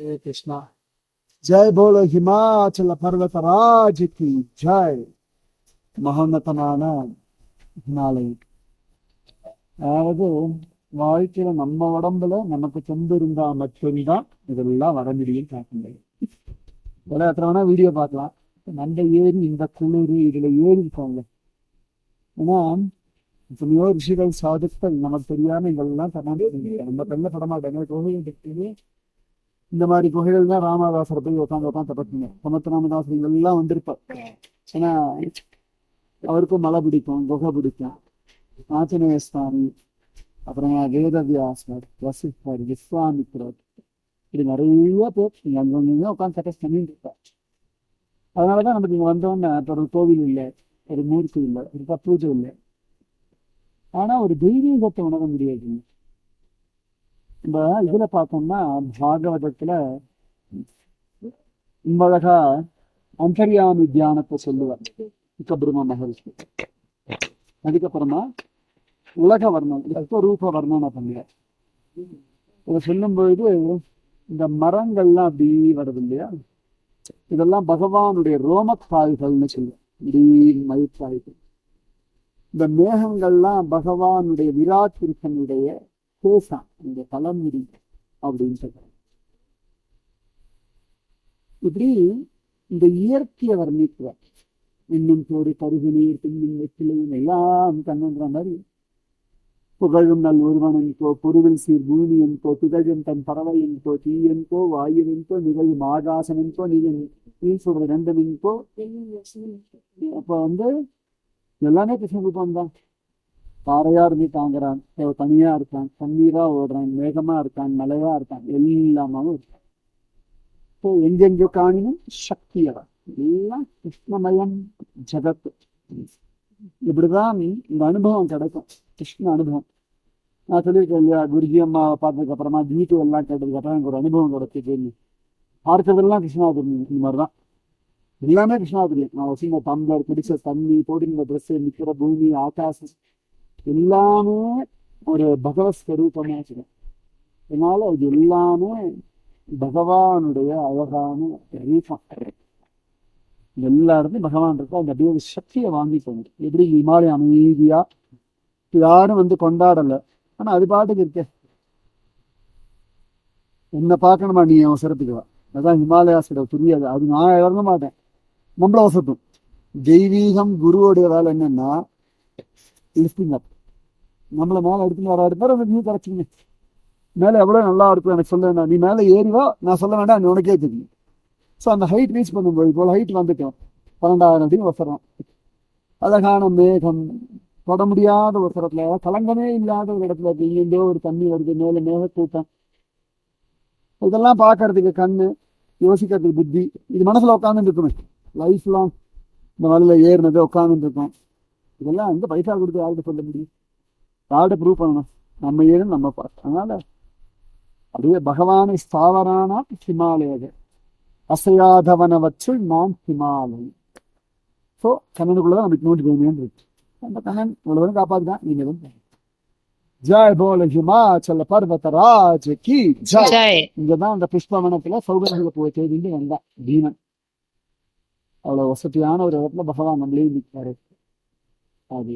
Hare Krishna Jai polo Himachal பர்வத ராஜிக்கு ஜெய் மகோன்னதமான ஹிமாலயம் அதாவது வாழ்க்கையில நம்ம உடம்புல நமக்கு தொந்து இருந்தா மட்டும்தான் இதெல்லாம் வர முடியும் பார்க்க முடியும். உலகத்துல வேணா வீடியோ பார்க்கலாம். நல்ல ஏறி இந்த குளிர் இதுல ஏறி இருக்காங்க ஏன்னா எத்தனையோ ரிஷிகள் சாதித்தல் நமக்கு தெரியாம இதெல்லாம் தன்னாடி நம்ம கண்ணில் படமாட்டாங்க கோவில் இந்த மாதிரி குகைகள் தான் ராமதாசர் போய் உட்காந்து உட்காந்து தப்பத்துங்க சமத்ராமதாசர் இங்கெல்லாம் வந்திருப்பார். ஏன்னா அவருக்கும் மலை பிடிக்கும் குகை பிடிக்கும். ஆஞ்சநேய சுவாமி அப்புறம் வேதவியாசர் வசிஷ்டர் விஸ்வாமித்ரர் இது நிறைய பேர் நீங்க அங்கங்க உட்காந்து சட்டஸ் பண்ணிட்டு இருப்பார். அதனாலதான் நமக்கு இங்க வந்தோன்னு ஒரு கோவில் இல்லை ஒரு மூர்த்தி இல்லை ஒரு பூஜை இல்லை. ஆனா ஒரு தெய்வீகத்தை உணர முடியாது. நம்ம இதுல பார்த்தோம்னா பாகவதத்துல ரொம்ப அழகா அந்தர்யாமி தியானத்தை சொல்லுவார். சுக்கபிரம மகர்ஷி. அதுக்கப்புறமா உலக வர்ணம் ரூப வர்ணனை பண்ணுவார் இதை சொல்லும்பொழுது இந்த மரங்கள்லாம் அப்படி வருது இல்லையா? இதெல்லாம் பகவானுடைய ரோமக்காய்கள்னு சொல்லுவோம் இப்படி மயிர்காய்கள் இந்த மேகங்கள்லாம் பகவானுடைய விராட் கிருஷ்ணனுடைய பேசான் இந்த தலைமுடி அப்படின்னு சொல்றாங்க இப்படி இந்த இயற்கையை வர்ணிக்கிறார் இன்னும் சோறு பருகு நீர் பின்னின் வெற்றிலையும் எல்லாம் கண்ணுன்ற மாதிரி புகழும் நல் ஒருவனென்கோ பொருவில் சீர் பூமியென்கோ துகழும் தன் பறவையென்கோ தீயென்கோ வாயுவென்கோ நிகழும் ஆகாசமென்கோ நீ நீ சொல்ற ரெண்டமென்கோ அப்ப வந்து எல்லாமே கிருஷ்ண தான் பாறையா இருந்து தாங்குறான் தனியா இருக்கான் தண்ணீரா ஓடுறான் மேகமா இருக்கான் மலையா இருக்கான் எல்லாமே இருக்கான் இப்போ எங்கெங்கோ காணினும் சக்தியவா எல்லாம் கிருஷ்ணமயம் ஜகத்து இப்படிதான் இந்த அனுபவம் கிடைக்கும் கிருஷ்ண அனுபவம் நான் சொல்லியிருக்கேன் இல்லையா குருஜி அம்மாவை பார்த்ததுக்கு அப்புறமா ஜீட்டு எல்லாம் கேட்டதுக்கு அப்புறம் எனக்கு ஒரு அனுபவம் கிடைச்சிது பார்க்கறதெல்லாம் கிருஷ்ணாபுரி இந்த மாதிரிதான் எல்லாமே கிருஷ்ணாபுரி நான் வசிங்க தம்பர் குடிச்ச தண்ணி போட்டிருந்த ட்ரெஸ் நிக்கிற பூமி ஆகாசம் எல்லாமே ஒரு பகவத் ஸ்வரூபமா அதனால அது எல்லாமே பகவானுடைய அழகான ரீஃபம் எல்லாருமே பகவான் இருக்கா அந்த அப்படியே ஒரு சக்தியை வாங்கிக்கோங்க எப்படி இமாலயம் அமைதியா? யாரும் வந்து கொண்டாடல. ஆனா அது பாட்டுக்கு இருக்கே. உன்னை பார்க்கணுமா நீ அவசரத்துக்குவா அதான் ஹிமாலயாஸோட புரியாது. அது நான் இறங்க மாட்டேன். நம்மள அவசரத்தும் தெய்வீகம் குருவோடைய வேலை என்னன்னா லிஃப்டிங் அப் நம்மள மேலே எடுத்துன்னு வர எடுப்பாரு நீ நியூ கரைச்சிங்க மேல எவ்வளவு நல்லா இருக்கும் எனக்கு சொல்ல வேண்டாம். நீ மேல ஏறிவா நான் சொல்ல வேண்டாம். நீ உனக்கே தெரியும். ஸோ அந்த ஹைட் ரீச் பண்ணும்போது இப்போ ஹைட் வந்துட்டோம். பன்னெண்டாயிரம் அடி ஒசரம். அழகான மேகம். தொட முடியாத ஒரு கலங்கமே இல்லாத ஒரு இடத்துல இருக்கு. ஒரு தண்ணி வருது. மேலே மேகக்கூட்டம். இதெல்லாம் பார்க்கறதுக்கு கண்ணு யோசிக்கிறதுக்கு புத்தி. இது மனசுல உட்காந்துட்டு இருக்குமே. லைஃப் லாங் இந்த மலையில ஏறினது உட்காந்துட்டு இருக்கும். இதெல்லாம் வந்து பைசா கொடுத்து யாருக்கு சொல்ல முடியும்? யார்கிட்ட ப்ரூவ் பண்ணணும். நம்ம ஏறு நம்ம பார்த்து அதனால அப்படியே பகவானை ஸ்தாவரானா ஹிமாலயது அசையாதவனவற்றுள் நான் ஹிமாலயம். ஸோ கண்ணனுக்குள்ளதான் நமக்கு நோட்டி போகணும்னு இருக்கு. அந்த கண்ணன் இவ்வளவு காப்பாத்துதான் நீங்க வந்து ஜெய் போல ஹிமாச்சல பர்வத ராஜ் கி ஜெய். இங்கதான் அந்த புஷ்பவனத்துல சௌகரிய போய் தேடிட்டு வந்தான் பீமன். அவ்வளவு வசதியான ஒரு இடத்துல பகவான் நம்மளே நிற்காரு அது